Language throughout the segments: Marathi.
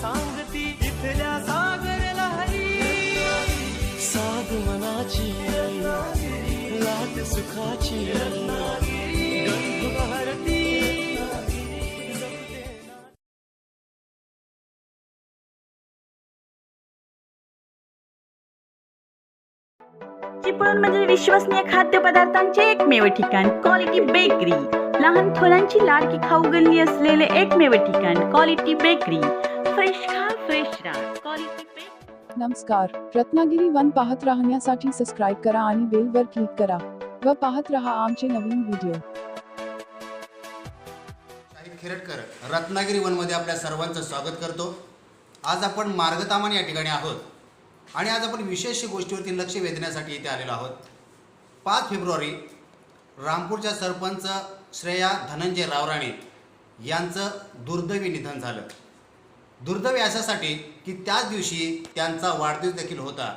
सांगती इथल्या सागर लहरी साध मनाची लाट सुखाची भारती चिपळूण म्हणजे विश्वसनीय खाद्यपदार्थांचे एकमेव ठिकाण क्वालिटी बेकरी लहान थोरांची लाडकी खाऊ गल्ली असलेले एकमेव ठिकाण क्वालिटी बेकरी फ्रेश खा फ्रेश राहा क्वालिटी बेकरी नमस्कार. रत्नागिरी वन पाहत राहण्यासाठी सबस्क्राईब करा आणि बेलवर क्लिक करा व पाहत रहा आमचे नवीन व्हिडिओ शाहिद खिरटकर रत्नागिरी वनमध्ये आपल्या सर्वांचं स्वागत करतो. आज आपण मार्गतामान या ठिकाणी आहोत आणि आज आपण विशेष गोष्टीवरती लक्ष वेधण्यासाठी इथे आलेलो आहोत. पाच फेब्रुवारी रामपूरच्या सरपंच श्रेया धनंजय रावराणे यांचं दुर्दैवी निधन झालं. दुर्दैवी अशासाठी की त्याच दिवशी त्यांचा वाढदिवस देखील होता.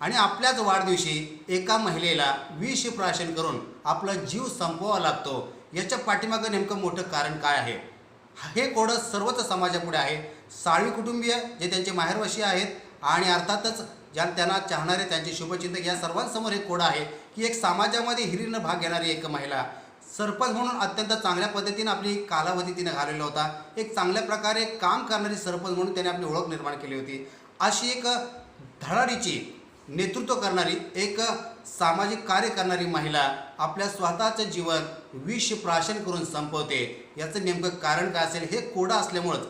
आणि आपल्याच वाढदिवशी एका महिलेला विष प्राशन करून आपला जीव संपवावा लागतो याच्या पाठीमागं नेमकं मोठं कारण काय आहे? हे कोडं सर्वच समाजापुढे आहे. साळवी कुटुंबीय जे त्यांचे माहेरवाशी आहेत आणि अर्थातच ज्या त्यांना चाहणारे त्यांचे शुभचिंतक या सर्वांसमोर हे कोडं आहे की एक समाजामध्ये हिरीनं भाग घेणारी एक महिला. सरपंच म्हणून अत्यंत चांगल्या पद्धतीनं आपली कालावधी तिने घालवला होता. एक चांगल्या प्रकारे काम करणारी सरपंच म्हणून त्याने आपली ओळख निर्माण केली होती. अशी एक धडाडीची नेतृत्व करणारी एक सामाजिक कार्य करणारी महिला आपल्या स्वतःचं जीवन विष प्राशन करून संपवते. याचं नेमकं कारण काय असेल हे कोडं असल्यामुळंच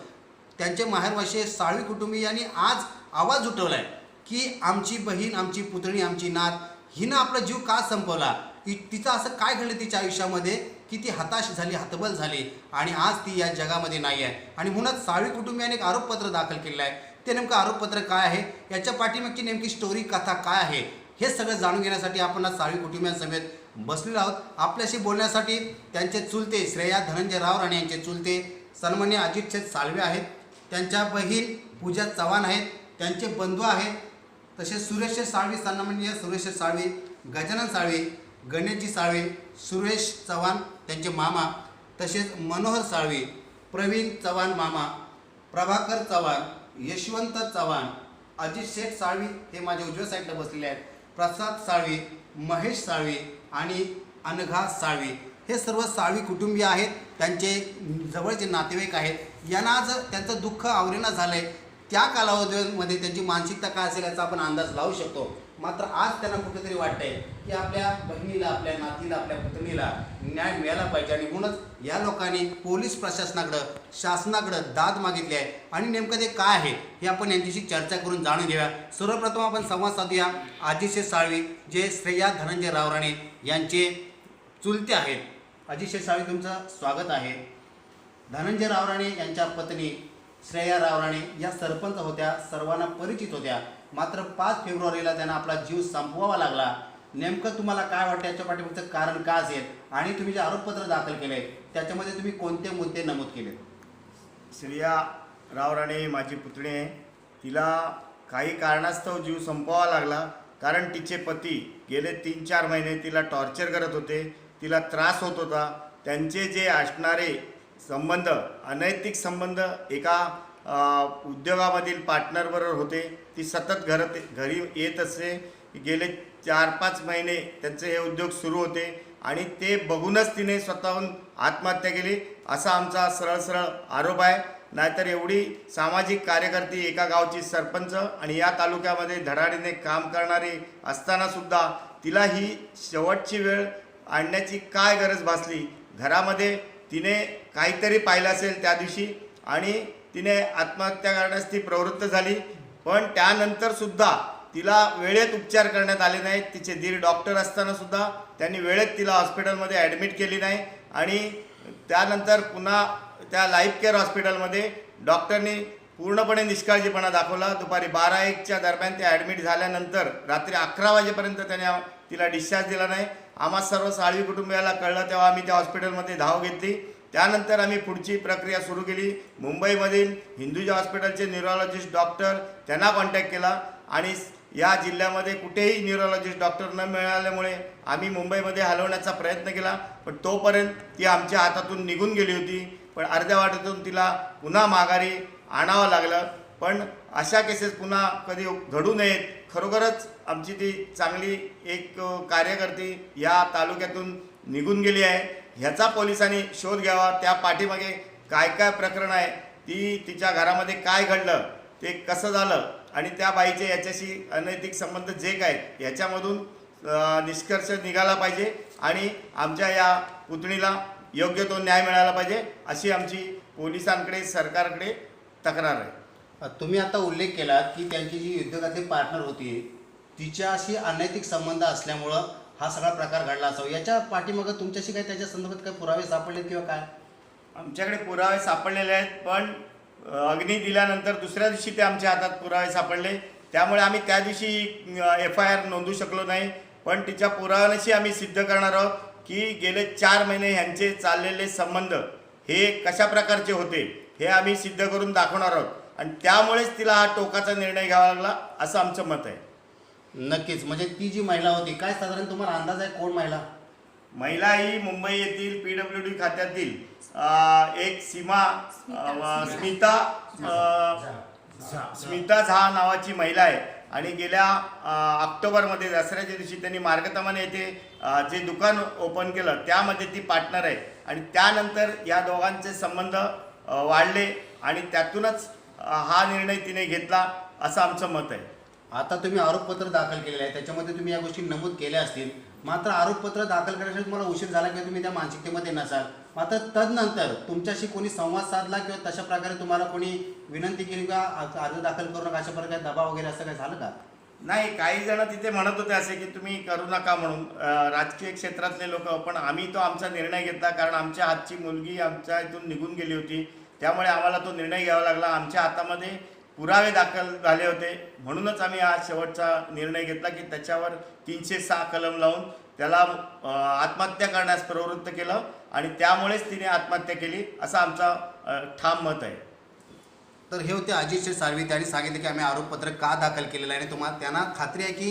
त्यांचे माहेरवाशी साळवी कुटुंबियांनी आज आवाज उठवला आहे की आमची बहीण आमची पुतणी आमची नात हिनं आपला जीव का संपवला? ती तिचं असं काय घडलं तिच्या आयुष्यामध्ये? की ती हताश झाली हतबल झाली आणि आज ती या जगामध्ये नाही आहे. आणि म्हणूनच साळवी कुटुंबियाने एक आरोपपत्र दाखल केलं आहे. ते नेमकं आरोपपत्र काय आहे? याच्या पाठीमागची नेमकी स्टोरी कथा काय आहे? हे सगळं जाणून घेण्यासाठी आपण आज साळवी कुटुंबियांसमेत बसलेलो आहोत. आपल्याशी बोलण्यासाठी त्यांचे चुलते श्रेया धनंजय राव राणे यांचे चुलते सन्मान्य अजित शेठ साळवे आहेत. त्यांच्या बहीण पूजा चव्हाण आहेत. त्यांचे बंधू आहेत. तसेच सुरेश साळवी सन्मान्य सुरेश साळवी गजानन साळवे गणेशजी साळवे सुरेश चव्हाण त्यांचे मामा तसेच मनोहर साळवे प्रवीण चव्हाण मामा प्रभाकर चव्हाण यशवंत चव्हाण अजित शेठ साळवी हे माझ्या उजव्या साईडला बसलेले आहेत. प्रसाद साळवी महेश साळवी आणि अनघा साळवी. हे सर्व साळवी कुटुंबीय आहेत. त्यांचे जवळचे नातेवाईक आहेत. यांना आज त्यांचं दुःख आवरेना झालं आहे त्या कालावधीमध्ये त्यांची मानसिकता काय असेल याचा आपण अंदाज लावू शकतो. मात्र आज त्यांना कुठेतरी वाटतंय की आपल्या बहिणीला आपल्या नातीला आपल्या पुतणीला न्याय मिळाला पाहिजे आणि म्हणूनच या लोकांनी पोलीस प्रशासनाकडं शासनाकडं दाद मागितली आहे. आणि नेमकं ते काय आहे हे आपण यांच्याशी चर्चा करून जाणून घेऊया. सर्वप्रथम आपण संवाद साधूया. आजिशे साळवी जे श्रेया धनंजय रावराणे यांचे चुलते आहेत. अजिशे साळवी तुमचं स्वागत आहे. धनंजय रावराणे यांच्या पत्नी श्रेया रावराणे या सरपंच होत्या सर्वांना परिचित होत्या. मात्र पाच फेब्रुवारीला त्यांना आपला जीव संपवावा लागला. नेमकं तुम्हाला काय वाटतं? याच्या पाठीमागचं कारण का असेल आणि तुम्ही जे आरोपपत्र दाखल केले त्याच्यामध्ये तुम्ही कोणते मुद्दे नमूद केले श्रेया रावराणे माझी पुतणी आहे तिला काही कारणास्तव जीव संपवावा लागला. कारण तिचे पती गेले तीन चार महिने तिला टॉर्चर करत होते. तिला त्रास होत होता. त्यांचे जे असणारे संबंध अनैतिक संबंध एका उद्योगामधील पार्टनरबरोबर होते. ती सतत घरात घरी येत असे. गेले चार पाच महिने त्यांचे हे उद्योग सुरू होते आणि ते बघूनच तिने स्वतःहून आत्महत्या केली. असा आमचा सरळ सरळ आरोप आहे. नाहीतर एवढी सामाजिक कार्यकर्ती एका गावची सरपंच आणि या तालुक्यामध्ये धडाडीने काम करणारी असतानासुद्धा तिला ही शेवटची वेळ आणण्याची काय गरज भासली? घरामध्ये तिने काहीतरी पाहिलं असेल त्या दिवशी आणि तिने आत्महत्या करण्यास ती प्रवृत्त झाली. पण त्यानंतर सुद्धा तिला वेळेत उपचार करण्यात आले नाहीत. तिचे दीर डॉक्टर असतानासुद्धा त्यांनी वेळेत तिला हॉस्पिटलमध्ये ॲडमिट केली नाही आणि त्यानंतर पुन्हा त्या लाईफ केअर हॉस्पिटलमध्ये डॉक्टरनी पूर्णपणे निष्काळजीपणा दाखवला. दुपारी बारा एकच्या दरम्यान ते ॲडमिट झाल्यानंतर रात्री अकरा वाजेपर्यंत त्याने तिला डिस्चार्ज दिला नाही. आम्हा सर्व साळवी कुटुंबियाला कळलं तेव्हा आम्ही त्या हॉस्पिटलमध्ये धाव घेतली. त्यानंतर आम्ही पुढची प्रक्रिया सुरू केली. मुंबईमधील हिंदुजा हॉस्पिटलचे न्यूरोलॉजिस्ट डॉक्टर त्यांना कॉन्टॅक्ट केला आणि या जिल्ह्यामध्ये कुठेही न्यूरोलॉजिस्ट डॉक्टर न मिळाल्यामुळे आम्ही मुंबईमध्ये हलवण्याचा प्रयत्न केला. पण तोपर्यंत ती आमच्या हातातून निघून गेली होती. पण अर्ध्या वाटेतून तिला पुन्हा माघारी आणावं लागलं. पण अशा केसेस पुन्हा कधी घडू नयेत. खरोखरच आमची ती चांगली एक कार्यकर्ती या तालुक्यातून निघून गेली आहे. ह्याचा पोलिसांनी शोध घ्यावा. त्या पाठीमागे काय काय प्रकरण आहे? ती तिच्या घरामध्ये काय घडलं? ते कसं झालं? आणि त्या बाईचे याच्याशी अनैतिक संबंध जे काय याच्यामधून निष्कर्ष निघाला पाहिजे आणि आमच्या या पुतणीला योग्य तो न्याय मिळाला पाहिजे अशी आमची पोलिसांकडे सरकारकडे तक्रार आहे. तुम्ही आता उल्लेख केला की त्यांची जी उद्योगातली पार्टनर होती तिच्याशी अनैतिक संबंध असल्यामुळं हा सगळा प्रकार घडला असावा. याच्या पाठीमागं तुमच्याशी काही त्याच्या संदर्भात काही पुरावे सापडले किंवा काय? आमच्याकडे पुरावे सापडलेले आहेत पण अग्नी दिल्यानंतर दुसऱ्या दिवशी ते आमच्या हातात पुरावे सापडले. त्यामुळे आम्ही त्या दिवशी एफ आय आर नोंदवू शकलो नाही. पण तिच्या पुराव्याशी आम्ही सिद्ध करणार आहोत की गेले चार महिने ह्यांचे चाललेले संबंध हे कशा प्रकारचे होते हे आम्ही सिद्ध करून दाखवणार आहोत. आणि त्यामुळेच तिला हा टोकाचा निर्णय घ्यावा लागला असं आमचं मत आहे. नक्कीच. म्हणजे ती जी महिला होती काय साधारण तुम्हाला अंदाज आहे कोण महिला? महिला ही मुंबई येथील पी डब्ल्यू डी खात्यातील अ, एक सीमा अ, स्मिता. अ, स्मिता झा नावाची महिला आहे. आणि गेल्या अ, ऑक्टोबरमध्ये दसऱ्याच्या दिवशी त्यांनी मार्गतमान येथे अ, जे दुकान ओपन केलं त्यामध्ये ती पार्टनर आहे. आणि त्यानंतर या दोघांचे संबंध अ, वाढले. आणि त्यातूनच हा निर्णय तिने घेतला असं आमचं मत आहे. आता तुम्ही आरोपपत्र दाखल केलेलं आहे. त्याच्यामध्ये तुम्ही या गोष्टी नमूद केल्या असतील. मात्र आरोपपत्र दाखल करण्यासाठी तुम्हाला उशीर झाला किंवा तुम्ही त्या मानसिकतेमध्ये नसाल. मात्र तदनंतर तुमच्याशी कोणी संवाद साधला किंवा तशा प्रकारे तुम्हाला कोणी विनंती केली का अर्ज दाखल करू नका अशा प्रकारे दबाव वगैरे असं काय झालं का? नाही काही जण तिथे म्हणत होते असे की तुम्ही करू नका म्हणून. राजकीय क्षेत्रातले लोक पण आम्ही तो आमचा निर्णय घेतला कारण आमच्या हातची मुलगी आमच्या इथून निघून गेली होती. त्यामुळे आम्हाला तो निर्णय घ्यावा लागला. आमच्या हातामध्ये पुरावे दाखल झाले होते. म्हणूनच आम्ही आज शेवटचा निर्णय घेतला की त्याच्यावर तीनशे सहा कलम लावून त्याला आत्महत्या करण्यास प्रवृत्त केलं आणि त्यामुळेच तिने आत्महत्या केली असं आमचा ठाम मत आहे. तर हे होते अजित साळवी. त्यांनी सांगितले की आम्ही आरोपपत्र का दाखल केलेलं आहे आणि तुम्हाला त्यांना खात्री आहे की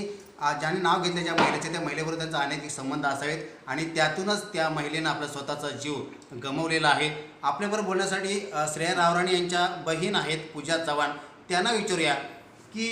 ज्याने नाव घेतलं ज्या महिलेचे त्या महिलेबरोबर त्यांचा अनैतिक संबंध असावेत आणि त्यातूनच त्या महिलेनं आपला स्वतःचा जीव गमवलेला आहे. आपल्याबरोबर बोलण्यासाठी श्रेया रावराणी यांच्या बहीण आहेत पूजा चव्हाण. त्यांना विचारूया की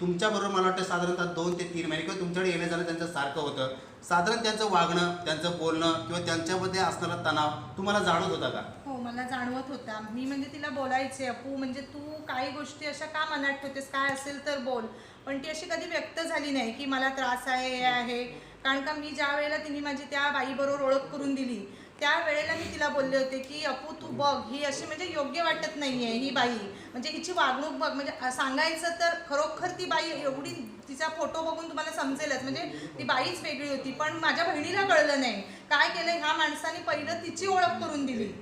तुमच्याबरोबर मला वाटतं साधारणतः दोन ते तीन महिने किंवा तुमच्याकडे येणं जाणं त्यांचं सारखं होतं. साधारण त्यांचं वागणं त्यांचं बोलणं किंवा त्यांच्यामध्ये असणारा तणाव तुम्हाला जाणवत होता का? हो मला जाणवत होता. मी म्हणजे तिला बोलायचे अपू म्हणजे तू काही गोष्टी अशा का मनात ठेवतेस? काय असेल तर बोल. पण ती अशी कधी व्यक्त झाली नाही की मला त्रास आहे हे आहे. कारण का मी ज्या वेळेला तिने माझी त्या बाईबरोबर ओळख करून दिली त्या वेळेला मी तिला बोलले होते की अपू तू बघ ही अशी म्हणजे योग्य वाटत नाही आहे ही बाई. म्हणजे हिची वागणूक बघ म्हणजे सांगायचं तर खरोखर ती बाई एवढी तिचा फोटो बघून तुम्हाला समजेलच. म्हणजे ती बाईच वेगळी होती पण माझ्या बहिणीला कळलं नाही. काय केलं? ह्या माणसाने पहिलं तिची ओळख करून दिली.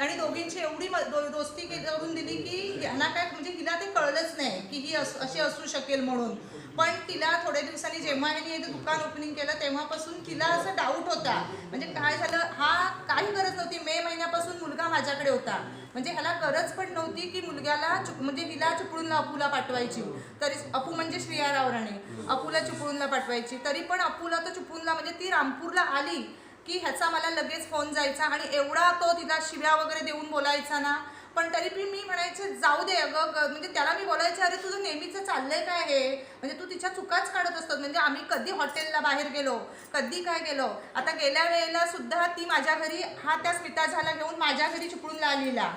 आणि दोघींची एवढी म- दो- दोस्ती के- करून दिली की यांना काय म्हणजे हिला ते कळलंच नाही की ही अस- अशी असू शकेल म्हणून. पण तिला थोड्या दिवसांनी जेव्हा ह्यांनी हे दुकान ओपनिंग केलं तेव्हापासून तिला असं डाऊट होता. म्हणजे काय झालं? हा काही गरज नव्हती. मे महिन्यापासून मुलगा माझ्याकडे होता. म्हणजे ह्याला गरज पण नव्हती की मुलग्याला चुप म्हणजे हिला चुपळूनला अपूला पाठवायची. तरी अपू म्हणजे श्रिया रावराणे. अपूला चुपळूनला पाठवायची. तरी पण अपूला तर चुपळूनला म्हणजे ती रामपूरला आली. की ह्याचा मला लगेच फोन जायचा आणि एवढा तो तिला शिव्या वगैरे देऊन बोलायचा ना. पण तरी पण मी म्हणायचे जाऊ दे अगं म्हणजे त्याला मी बोलायचे अरे तुझं नेहमीचं चाललंय काय हे? म्हणजे तू तिच्या चुकाच काढत असतात म्हणजे आम्ही कधी हॉटेलला बाहेर गेलो कधी काय गेलो आता गेल्या वेळेला सुद्धा ती माझ्या घरी हा त्या स्मिता झाला घेऊन माझ्या घरी चिपळूणला आलेला.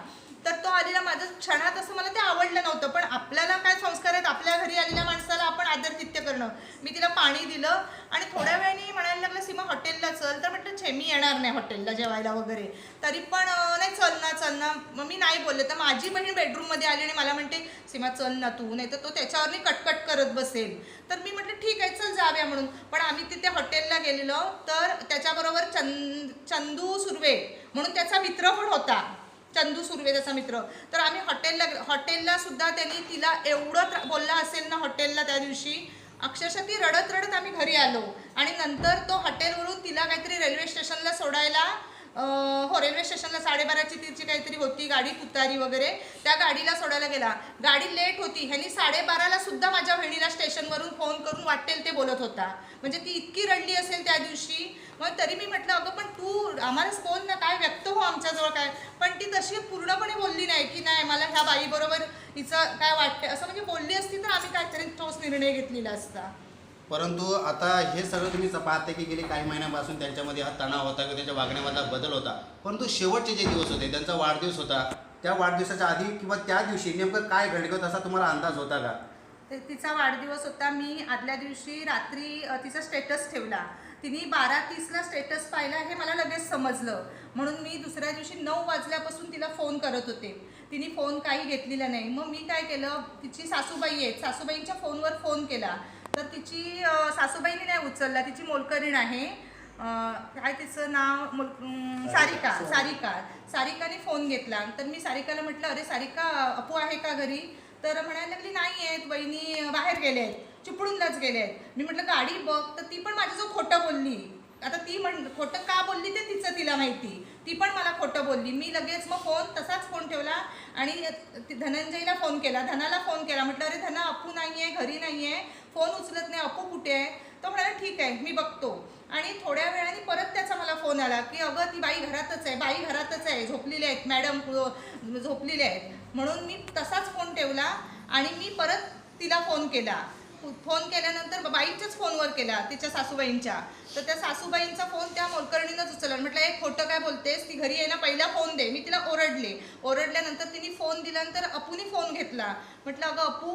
तर तो आलेला माझं क्षणात असं मला ते आवडलं नव्हतं. पण आपल्याला काय संस्कार आहेत? आपल्या घरी आलेल्या माणसाला आपण आदरातिथ्य करणं. मी तिला पाणी दिलं आणि थोड्या वेळाने म्हणायला लागलं सीमा हॉटेलला चल. तर म्हटलं छे मी येणार नाही हॉटेलला जेवायला वगैरे. तरी पण नाही चल ना चल ना. मग मी नाही बोलले. तर माझी बहीण बेडरूममध्ये आली आणि मला म्हणते सीमा चल ना तू. नाही तर तो त्याच्यावर कटकट करत बसेल. तर मी म्हटलं ठीक आहे चल जाव्या म्हणून. पण आम्ही तिथे हॉटेलला गेलेलो. तर त्याच्याबरोबर चंद चंदू सुर्वे म्हणून त्याचा मित्र पण होता. चंदू सुर्वे त्याचा मित्र. तर आम्ही हॉटेलला हॉटेलला सुद्धा त्यांनी तिला एवढं बोललं बोलला असेल ना हॉटेलला त्या दिवशी अक्षरशः ती रडत रडत आम्ही घरी आलो. आणि नंतर तो हॉटेलवरून तिला काहीतरी रेल्वे स्टेशनला सोडायला हो रेल्वे स्टेशनला साडेबाराची तिची काहीतरी होती गाडी कुतारी वगैरे. त्या गाडीला सोडायला गेला. गाडी लेट होती. ह्यांनी साडेबाराला सुद्धा माझ्या बहिणीला स्टेशनवरून फोन करून वाटेल ते बोलत होता. म्हणजे ती इतकी रडली असेल त्या दिवशी. मग तरी मी म्हटलं अगं पण तू आम्हालाच बोल ना काय व्यक्त हो आमच्याजवळ काय? पण ती तशी पूर्णपणे बोलली नाही की नाही मला ह्या बाईबरोबर हिचं काय वाटतं असं म्हणजे बोलली असती तर आम्ही काहीतरी ठोस निर्णय घेतलेला असता. परंतु आता हे सगळं तुम्ही पाहते की गेले काही महिन्यापासून त्यांच्यामध्ये हा तणाव होता किंवा त्यांच्या वागण्यामधला बदल होता. परंतु शेवटचे जे दिवस होते त्यांचा वाढदिवस होता त्या वाढदिवसाच्या आधी किंवा त्या दिवशी नेमकं काय घडलं असा तुम्हाला अंदाज होता का? तिचा वाढदिवस होता. मी आदल्या दिवशी रात्री तिचा स्टेटस ठेवला. तिने बारा तीसला स्टेटस पाहिला हे मला लगेच समजलं. म्हणून मी दुसऱ्या दिवशी नऊ वाजल्यापासून तिला फोन करत होते. तिने फोन काही घेतलेला नाही. मग मी काय केलं तिची सासूबाई आहेत. सासूबाईंच्या फोनवर फोन केला. तर तिची सासूबाईंनी नाही उचलला तिची मोलकरीण आहे. काय तिचं नाव? मुल सारिका. सारिका सारिकाने फोन घेतला. तर मी सारिकाला म्हटलं अरे सारिका अपू आहे का घरी? तर म्हणायला लागली नाही आहेत. वहिनी बाहेर गेले आहेत. चिपळूणलाच गेले आहेत. मी म्हटलं गाडी बघ. तर ती पण माझ्याजवळ खोटं बोलली. आता ती म्हण खोटं का बोलली ते तिचं तिला माहिती. ती पण मला खोटं बोलली. मी लगेच मग फोन तसाच फोन ठेवला आणि ती धनंजयला फोन केला. धनाला फोन केला. म्हटलं अरे धना अप्पू नाही आहे घरी नाही आहे फोन उचलत नाही अप्पू कुठे आहे? तो म्हणाला ठीक आहे मी बघतो. आणि थोड्या वेळाने परत त्याचा मला फोन आला की अगं ती बाई घरातच आहे बाई घरातच आहे झोपलेली आहेत मॅडम झोपलेले आहेत. म्हणून मी तसाच फोन ठेवला आणि मी परत तिला फोन केला. फोन केल्यानंतर बाईच्याच फोनवर केला तिच्या सासूबाईंच्या. तर त्या सासूबाईंचा फोन त्या मोलकर्णीनंच उचलला. म्हटलं एक खोटं काय बोलतेस? ती घरी आहे ना पहिला फोन दे. मी तिला ओरडले. ओरडल्यानंतर तिने फोन दिल्यानंतर अपूने फोन घेतला. म्हटलं अगं अपू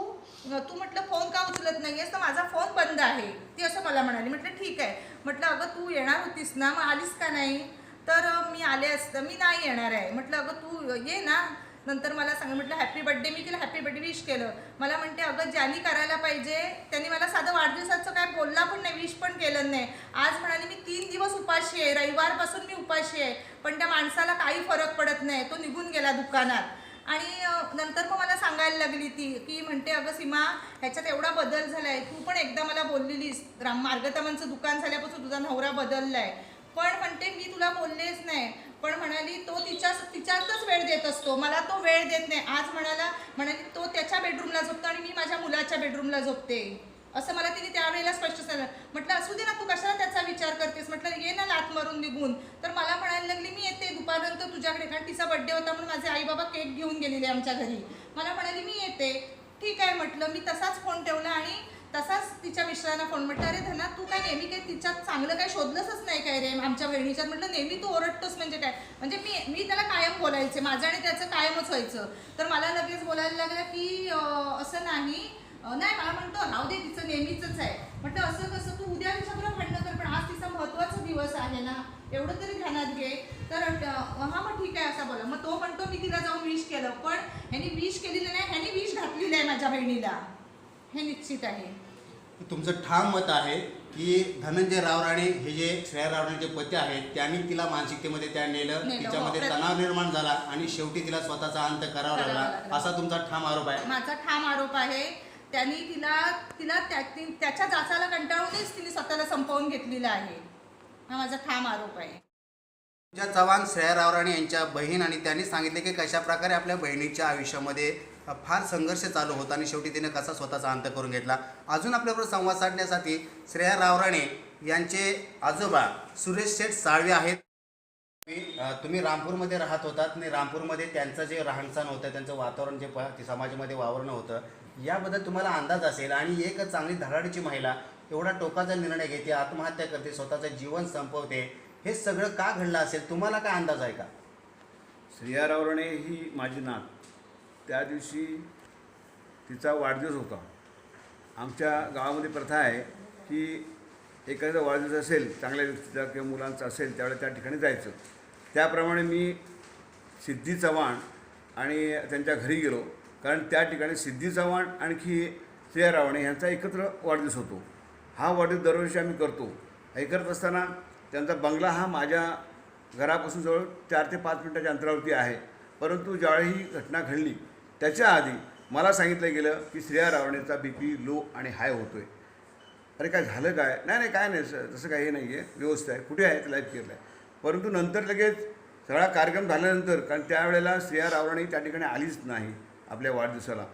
तू म्हटलं फोन का उचलत नाही आहेस तर माझा फोन बंद आहे. ती असं मला म्हणाली. म्हटलं ठीक आहे. म्हटलं अगं तू येणार होतीस ना? मग आलीस का नाही? तर मी आले असतं. मी नाही येणार आहे. म्हटलं अगं तू ये ना. नंतर मला सांग म्हटलं हॅपी बड्डे मी तिला हॅपी बड्डे विश केलं. मला म्हणते अगं ज्यांनी करायला पाहिजे त्यांनी मला साधं वाढदिवसाचं काय बोलला पण नाही विश पण केलं नाही. आज म्हणाली मी तीन दिवस उपाशी आहे. रविवारपासून मी उपाशी आहे. पण त्या माणसाला काही फरक पडत नाही. तो निघून गेला दुकानात. आणि नंतर मग मला सांगायला लागली ती की म्हणते अगं सीमा ह्याच्यात एवढा बदल झाला आहे तू पण एकदा मला बोललेलीस. राम मार्गतामांचं दुकान झाल्यापासून तुझा नवरा बदलला आहे पण म्हणते मी तुला बोललेच नाही. पण म्हणाली तो तिच्या तिच्यातच वेळ देत असतो. मला तो वेळ देत नाही. आज म्हणाला म्हणाली तो त्याच्या बेडरूमला झोपतो आणि मी माझ्या मुलाच्या बेडरूमला झोपते. असं मला तिने त्यावेळेला स्पष्ट सांगितलं म्हटलं असू दे ना तू कशाला त्याचा विचार करतेस? म्हटलं ये ना लात मारून निघून. तर मला म्हणायला लागली मी येते दुपारनंतर तुझ्याकडे. कारण तिचा बड्डे होता म्हणून माझे आई बाबा केक घेऊन गेलेले आमच्या घरी. मला म्हणाली मी येते. ठीक आहे म्हटलं मी तसाच फोन ठेवला आणि तसाच तिच्या मिस्टरांना फोन म्हटलं अरे धना तू काय नेहमी काय तिच्यात चांगलं काय शोधलंच नाही काय रे? आमच्या बहिणीच्यात म्हटलं नेहमी तू ओरडतोस म्हणजे काय? म्हणजे मी मी त्याला कायम बोलायचे माझं आणि त्याचं कायमच व्हायचं. तर मला लगेच बोलायला लागलं की असं नाही. नाही मला म्हणतो राहू दे तिचं नेहमीच आहे. म्हटलं असं कसं? तू उद्या तिच्याबरोबर म्हणलं कर पण आज तिचा महत्त्वाचा दिवस आहे ना. एवढं तरी ध्यानात घे. तर हा मग ठीक आहे असा बोला. मग तो म्हणतो मी तिला जाऊन विश केलं पण ह्यानी विश केलेलं नाही ह्यानी विश घातलेलं आहे माझ्या बहिणीला. हे निश्चित आहे. तुमचं ठाम मत आहे की धनंजय रावराणे हे जे श्रेया रावराणेचे पती आहेत त्यांनी तिला मानसिकतेमध्ये त्या नेलं नेलं, तिच्यामध्ये हो. तणाव निर्माण झाला आणि शेवटी तिला स्वतःचा अंत करावा करावा लागला लागला. असा तुमचा ठाम आरोप आहे माझा ठाम आरोप आहे त्यांनी तिला तिला त्या- ती- त्याच्या जाचाला कंटाळूनच तिने स्वतःला संपवून घेतलेला आहे हा माझा ठाम आरोप आहे पूजा चव्हाण श्रेया रावराणे यांच्या बहीण आणि त्यांनी सांगितले की कशा प्रकारे आपल्या बहिणीच्या आयुष्यामध्ये फार संघर्ष चालू होता आणि शेवटी तिने कसा स्वतःचा अंत करून घेतला. अजून आपल्याबरोबर संवाद साधण्यासाठी श्रेया रावराणे यांचे आजोबा सुरेश शेठ साळवे आहेत. तुम्ही तुम्ही रामपूरमध्ये राहत होतात आणि रामपूरमध्ये त्यांचं जे राहणसहान होतं त्यांचं वातावरण जे प- समाजामध्ये वावरणं होतं. याबद्दल तुम्हाला अंदाज असेल आणि एक चांगली धडाडीची महिला एवढा टोकाचा निर्णय घेते आत्महत्या करते स्वतःचं जीवन संपवते हे सगळं का घडलं असेल? तुम्हाला काय अंदाज आहे का? श्रेया रावराणे ही माझी नात. त्या दिवशी तिचा वाढदिवस होता. आमच्या गावामध्ये प्रथा आहे की एखादा वाढदिवस असेल चांगल्या व्यक्तीचा किंवा मुलांचा असेल त्यावेळेला त्या ठिकाणी जायचं. त्याप्रमाणे मी सिद्धी चव्हाण आणि त्यांच्या घरी गेलो. कारण त्या ठिकाणी सिद्धी चव्हाण आणखी श्रेया रावणे यांचा एकत्र वाढदिवस होतो. हा वाढदिवस दरवर्षी आम्ही करतो. हे करत असताना त्यांचा बंगला हा माझ्या घरापासून जवळ चार ते पाच मिनटाच्या अंतरावरती आहे. परंतु ज्यावेळी ही घटना घडली त्याच्या आधी मला सांगितलं गेलं की श्रेया रावणेचा बी पी लो आणि हाय होतो आहे अरे काय झालं काय? नाही नाही काय नाही सर तसं काही नाही आहे व्यवस्था आहे. कुठे आहे लाईफ केअरला आहे परंतु नंतर लगेच सगळा कार्यक्रम झाल्यानंतर कारण त्यावेळेला श्रेया रावराणे त्या ठिकाणी आलीच नाही आपल्या वाढदिवसाला.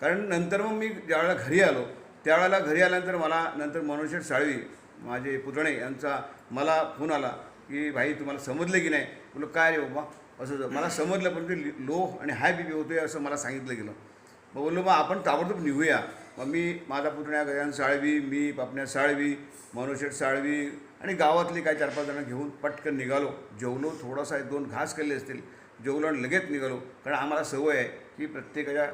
कारण नंतर मग मी ज्यावेळेला घरी आलो त्यावेळेला घरी आल्यानंतर मला नंतर मनोज साळवी माझे पुतणे यांचा मला फोन आला की भाई तुम्हाला समजलं की नाही? बोलो काय रे बाबा? असं मला समजलं पण ते लो आणि हाय बी पी होतो आहे असं मला सांगितलं गेलं. मग बोललो मग आपण ताबडतोब निघूया. मग मी माझा पुतण्या गजान साळवी मी पापण्या साळवी मनोशेठ साळवी आणि गावातले काही चार पाच जणं घेऊन पटकन निघालो. जेवलो थोडासा एक दोन घास केले असतील. जेवलो आणि लगेच निघालो. कारण आम्हाला सवय आहे की प्रत्येकाच्या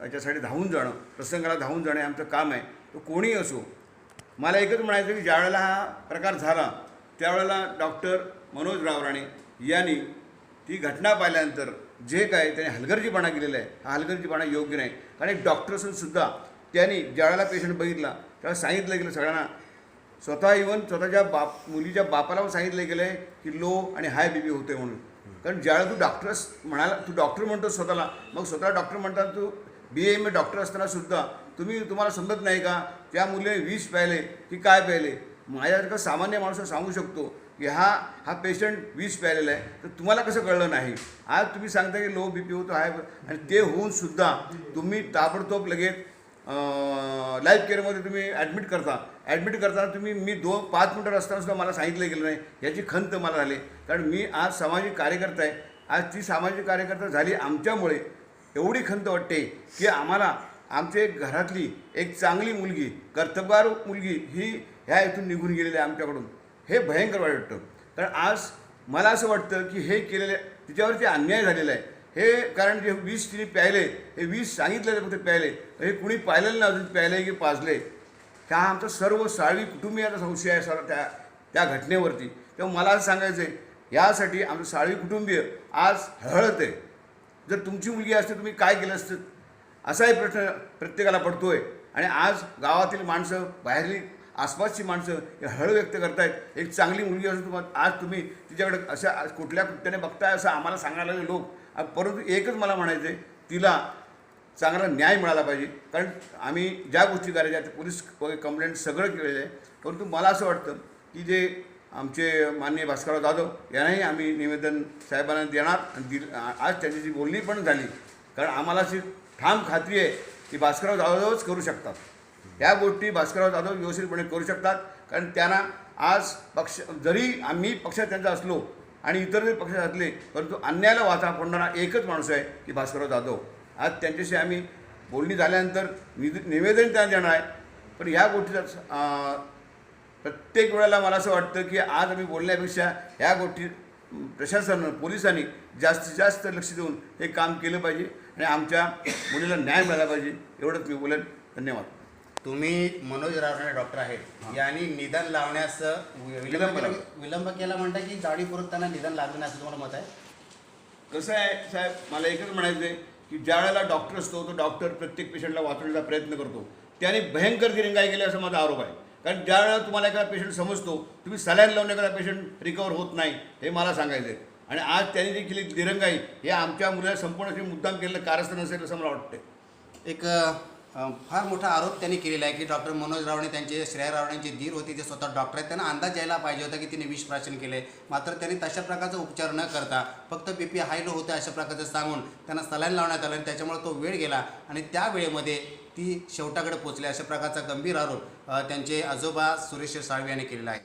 याच्यासाठी धावून जाणं. प्रसंगाला धावून जाणं हे आमचं काम आहे. तो कोणीही असो. मला एकच म्हणायचं की ज्यावेळेला हा प्रकार झाला त्यावेळेला डॉक्टर मनोज रावराणे यांनी ती घटना पाहिल्यानंतर जे काय त्याने हलगर्जीपणा केलेला आहे हा हलगर्जीपणा योग्य नाही. कारण एक डॉक्टर असून सुद्धा त्यांनी ज्यावेळेला पेशंट बघितला त्यावेळेला सांगितलं गेलं सगळ्यांना स्वतः इवन स्वतःच्या बाप मुलीच्या बापाला पण सांगितलं गेलं आहे की लो आणि हाय बी होते म्हणून. कारण ज्यावेळेला तू डॉक्टरस म्हणाला तू डॉक्टर म्हणतो स्वतःला मग स्वतः डॉक्टर म्हणतात तू बी एम ए डॉक्टर असताना सुद्धा तुम्ही तुम्हाला समजत नाही का? त्या मुलीने विष प्यायले की काय प्यायले? माझ्यासारखं सामान्य माणूस सांगू शकतो. की हा हा पेशंट विष प्यायलेला आहे तर तुम्हाला कसं कळलं नाही? आज तुम्ही सांगता की लो बी पी होतो आहे आणि ते होऊन सुद्धा तुम्ही ताबडतोब लगेच लाईफ केअरमध्ये तुम्ही ॲडमिट करता. ॲडमिट करताना तुम्ही मी दोन पाच मिनटं असताना मला सांगितलं गेलं नाही याची खंत मला झाली. कारण मी आज सामाजिक कार्यकर्ता आहे. आज ती सामाजिक कार्यकर्ता झाली आमच्यामुळे. एवढी खंत वाटते की आम्हाला आमचे घरातली एक चांगली मुलगी कर्तबगार मुलगी ही ह्या इथून निघून गेलेली आहे आमच्याकडून. हे भयंकर वाटतं. कारण आज मला असं वाटतं की हे केलेलं तिच्यावरती अन्याय झालेला आहे. हे कारण जे वीस तिने प्यायले हे वीस सांगितलेले फक्त प्यायले हे कुणी पाहिलेलं नाही अजून प्यायले की पाजले. त्या आमचं सर्व साळवी कुटुंबियाचा संशय आहे सर त्या त्या घटनेवरती. तेव्हा मला असं सांगायचं आहे यासाठी आमचं साळवी कुटुंबीय आज हळहळत आहे. जर तुमची मुलगी असते तुम्ही काय केलं असतं? असाही प्रश्न प्रत्येकाला पडतो आहे आणि आज गावातील माणसं बाहेरली आसपासची माणसं हे हळ व्यक्त करतायत. एक चांगली मुलगी असून तुम्हाला आज तुम्ही तिच्याकडे अशा आज कुठल्या कुठल्याने बघताय असं आम्हाला सांगायला लोक. परंतु एकच मला म्हणायचं आहे तिला चांगला न्याय मिळाला पाहिजे. कारण आम्ही ज्या गोष्टी करायच्या त्या पोलीस वगैरे कंप्लेंट सगळं केलेलं आहे. परंतु मला असं वाटतं की जे आमचे माननीय भास्करराव जाधव यांनाही आम्ही निवेदन साहेबांना देणार आणि दिल आज त्यांची जी बोलणी पण झाली. कारण आम्हाला अशी ठाम खात्री आहे की भास्करराव जाधवच करू शकतात. ह्या गोष्टी भास्करराव जाधव व्यवस्थितपणे करू शकतात. कारण त्यांना आज पक्ष जरी आम्ही पक्षात त्यांचा असलो आणि इतर जरी पक्षात असले परंतु अन्यायाला वाचा फोडणारा एकच माणूस आहे की भास्करराव जाधव. आज त्यांच्याशी आम्ही बोलणी झाल्यानंतर निद निवेदन त्यांना देणार आहे. पण ह्या गोष्टीचा प्रत्येक वेळेला मला असं वाटतं की आज आम्ही बोलण्यापेक्षा ह्या गोष्टी प्रशासनानं पोलिसांनी जास्तीत जास्त लक्ष देऊन हे काम केलं पाहिजे आणि आमच्या मुलीला न्याय मिळाला पाहिजे. एवढंच मी बोलेन. धन्यवाद. तुम्ही मनोज रावणे डॉक्टर आहेत. यांनी निदान लावण्यास विलंब विलंब केला. विलंब केला म्हणता की जाडीपूर्वक त्यांना निदान लागलं नाही असं तुम्हाला मत आहे? कसं आहे साहेब मला एकच म्हणायचं आहे की ज्या वेळेला डॉक्टर असतो तो डॉक्टर प्रत्येक पेशंटला वाचवण्याचा प्रयत्न करतो. त्याने भयंकर दिरंगाई केली असं माझा आरोप आहे. कारण ज्या वेळेला तुम्हाला एखादा पेशंट समजतो तुम्ही सलाईन लावून एखादा पेशंट रिकवर होत नाही हे मला सांगायचं आहे आणि आज त्यांनी जी केली दिरंगाई हे आमच्या मुलाला संपूर्ण मुद्दाम केलेलं कारस्थान असेल असं मला वाटतं एक फार मोठा आरोप त्यांनी केलेला आहे की डॉक्टर मनोज रावणे त्यांचे श्रेया रावणेंचे धीर होते ते स्वतः डॉक्टर आहेत. त्यांना अंदाज यायला पाहिजे होता की तिने विष प्राशन केले मात्र त्यांनी तशा प्रकारचा उपचार न करता फक्त बी पी हाय लो होते अशा प्रकारचं सांगून त्यांना सलाईन लावण्यात आलं आणि त्याच्यामुळे तो वेळ गेला. आणि त्या वेळेमध्ये ती शेवटाकडे पोचली अशा प्रकारचा गंभीर आरोप त्यांचे आजोबा सुरेश साळवे यांनी केलेला आहे.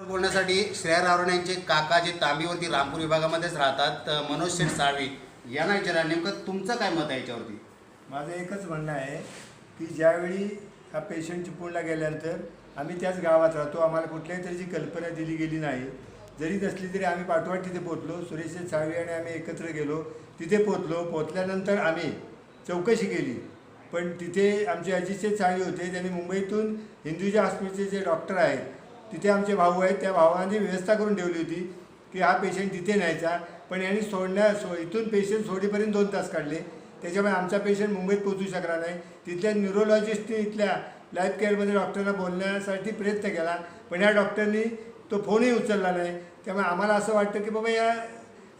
बोलण्यासाठी श्रेया रावणे यांचे काका जे तांबीवरती रामपूर विभागामध्येच राहतात मनोज शेठ साळवी यांना विचारा नेमकं तुमचं काय मत आहे याच्यावरती? माझं एकच म्हणणं आहे की ज्यावेळी हा पेशंट चिपळूणला गेल्यानंतर आम्ही त्याच गावात राहतो आम्हाला कुठल्याही तऱ्हेची कल्पना दिली गेली नाही. जरी नसली तरी आम्ही पाठोपाठ तिथे पोचलो सुरेश साळवी आणि आम्ही एकत्र गेलो तिथे पोचलो पोचल्यानंतर आम्ही चौकशी केली. पण तिथे आमचे अजितशेठ साळवी होते त्यांनी मुंबईतून हिंदुजा हॉस्पिटलचे जे डॉक्टर आहेत तिथे आमचे भाऊ आहेत त्या भावाने व्यवस्था करून ठेवली होती की हा पेशंट तिथे न्यायचा. पण यांनी सोडण्या सो इथून पेशंट सोडीपर्यंत दोन तास काढले. त्याच्यामुळे आमचा पेशंट मुंबईत पोहोचू शकला नाही. तिथल्या न्युरोलॉजिस्टनी इथल्या लाईफ केअरमध्ये डॉक्टरला बोलण्यासाठी प्रयत्न केला पण या डॉक्टरनी तो फोनही उचलला नाही. त्यामुळे आम्हाला असं वाटतं की बाबा या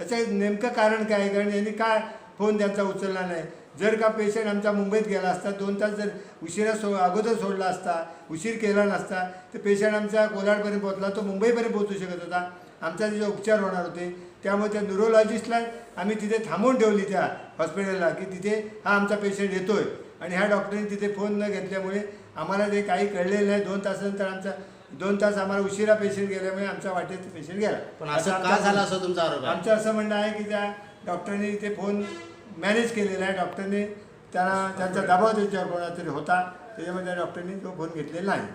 याचं नेमकं कारण काय? आहे? कारण यांनी का फोन त्यांचा उचलला नाही? जर का पेशंट आमचा मुंबईत गेला असता दोन तास जर उशिरा सो अगोदर सोडला असता उशीर केला नसता तर पेशंट आमचा कोलाडपर्यंत पोहोचला तो मुंबईपर्यंत पोहोचू शकत होता. आमचा जे उपचार होणार होते. त्यामुळे त्या न्यूरोलॉजिस्टला आम्ही तिथे थांबवून ठेवली त्या हॉस्पिटलला की तिथे हा आमचा पेशंट येतोय. आणि ह्या डॉक्टरने तिथे फोन न घेतल्यामुळे आम्हाला ते काही कळलेलं नाही दोन तासानंतर आमचा दोन तास आम्हाला उशिरा पेशंट गेल्यामुळे आमच्या वाटेत पेशंट गेला. पण असं का आमचा- झालं असं तुमचा आरोप आहे? आमचं असं म्हणणं आहे की त्या डॉक्टरने ते फोन मॅनेज केलेला आहे. डॉक्टरने त्यांना त्यांचा दबाव त्यांच्यावर कोणाचा तरी होता त्याच्यामुळे त्या डॉक्टरने तो फोन घेतलेला नाही.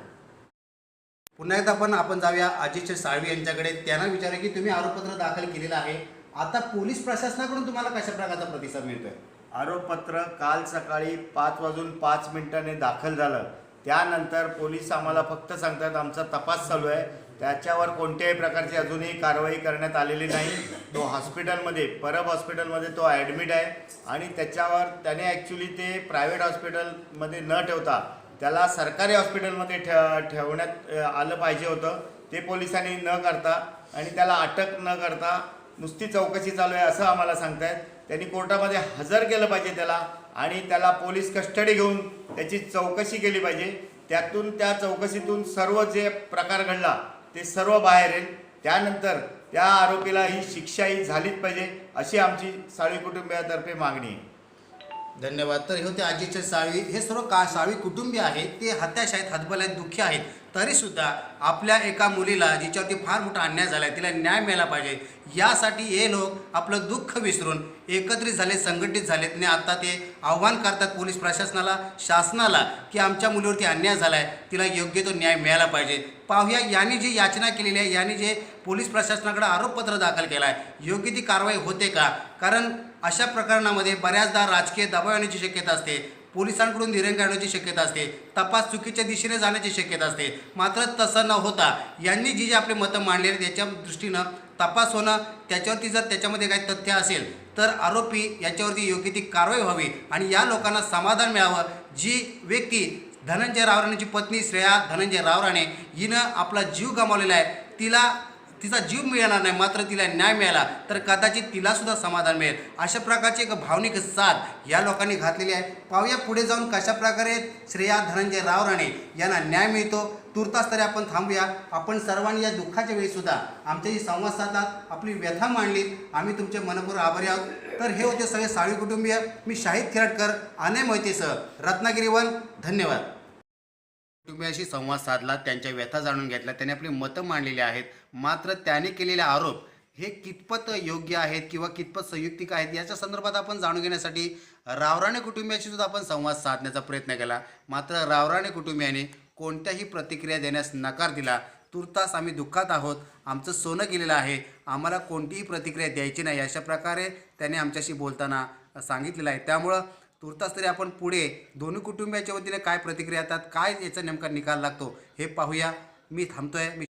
पुन्हा एकदा पण आपण जाऊया अजित साळवी यांच्याकडे. त्यांना विचारूया की तुम्ही आरोपपत्र दाखल केलेलं आहे. आता पोलीस प्रशासनाकडून तुम्हाला कशा प्रकारचा प्रतिसाद मिळतोय? आरोपपत्र काल सकाळी पाच वाजून पाच मिनिटांनी दाखल झालं. त्यानंतर पोलीस आम्हाला फक्त सांगतात आमचा तपास चालू आहे. त्याच्यावर कोणत्याही प्रकारची अजूनही कारवाई करण्यात आलेली नाही. तो हॉस्पिटलमध्ये परब हॉस्पिटलमध्ये तो ॲडमिट आहे. आणि त्याच्यावर त्याने ॲक्च्युली ते प्रायव्हेट हॉस्पिटलमध्ये न ठेवता त्याला सरकारी हॉस्पिटलमध्ये ठे ठेवण्यात आलं पाहिजे होतं. ते पोलिसांनी न करता आणि त्याला अटक न करता नुसती चौकशी चालू आहे असं आम्हाला सांगतायत. त्यांनी कोर्टामध्ये हजर केलं पाहिजे त्याला आणि त्याला पोलीस कस्टडी घेऊन त्याची चौकशी केली पाहिजे. त्यातून त्या चौकशीतून सर्व जे प्रकार घडला ते सर्व बाहेर येईल. त्यानंतर त्या आरोपीला ही शिक्षा ही झालीच पाहिजे अशी आमची साळी कुटुंबियातर्फे मागणी आहे. धन्यवाद. तर हे होते आजीचे साळवी हे सर्व का साळवी कुटुंबीय आहेत? ते हताश आहेत हतबल आहेत दुःखी आहेत. तरीसुद्धा आपल्या एका मुलीला जिच्यावरती फार मोठा अन्याय झाला आहे तिला न्याय मिळाला पाहिजे. यासाठी हे लोक आपलं दुःख विसरून एकत्रित झाले संघटित झालेत. आणि आता ते आव्हान करतात पोलीस प्रशासनाला शासनाला की आमच्या मुलीवरती अन्याय झाला आहे तिला योग्य तो न्याय मिळाला पाहिजे. पाहूया. यांनी जी याचना केलेली आहे यांनी जे पोलीस प्रशासनाकडे आरोपपत्र दाखल केलं आहे योग्य ती कारवाई होते का? कारण अशा प्रकरणामध्ये बऱ्याचदा राजकीय दबाव येण्याची शक्यता असते पोलिसांकडून दिरंग येण्याची शक्यता असते तपास चुकीच्या दिशेने जाण्याची शक्यता असते. मात्र तसं न होता यांनी जी जी आपले मतं मांडले त्याच्या दृष्टीनं तपास होणं त्याच्यावरती जर त्याच्यामध्ये काही तथ्य असेल तर आरोपी याच्यावरती योग्य ती कारवाई व्हावी आणि या लोकांना समाधान मिळावं जी व्यक्ती धनंजय रावराणेची पत्नी श्रेया धनंजय रावराणे हिनं आपला जीव गमावलेला आहे. तिला तिचा जीव मिळणार नाही मात्र तिला न्याय मिळाला तर कदाचित तिलासुद्धा समाधान मिळेल. अशा प्रकारची एक भावनिक साथ या लोकांनी घातलेली आहे. पाहूया पुढे जाऊन कशा प्रकारे श्रेया धनंजय रावराणे यांना न्याय मिळतो. तुर्तास तरी आपण थांबूया. आपण सर्वांनी या दुःखाच्या वेळीसुद्धा आमच्या आमच्याशी संवाद साधलात आपली व्यथा मांडली. आम्ही तुमचे मनपूर्वक आभारी आहोत. तर हे होते सगळे साळी कुटुंबीय. मी शाहिद खिराटकर अनय मोहितेसह रत्नागिरी वन. धन्यवाद. कुटुंबियाशी संवाद साधला त्यांच्या व्यथा जाणून घेतल्या त्यांनी आपली मतं मांडलेली आहेत. मात्र त्याने केलेले आरोप हे कितपत योग्य आहेत किंवा कितपत संयुक्तिक आहेत याच्या संदर्भात आपण जाणून घेण्यासाठी रावराणे कुटुंबियाशी सुद्धा आपण संवाद साधण्याचा प्रयत्न केला. मात्र रावराणे कुटुंबियाने कोणत्याही प्रतिक्रिया देण्यास नकार दिला. तुर्तास आम्ही दुःखात आहोत. आमचं सोनं गेलेलं आहे. आम्हाला कोणतीही प्रतिक्रिया द्यायची नाही. अशा प्रकारे त्याने आमच्याशी बोलताना सांगितलेलं आहे. त्यामुळं तुर्तास तरी आपण पुढे दोन्ही कुटुंबियाच्या वतीने काय प्रतिक्रिया येतात काय याचा नेमका निकाल लागतो हे पाहूया. मी थांबतोय. मी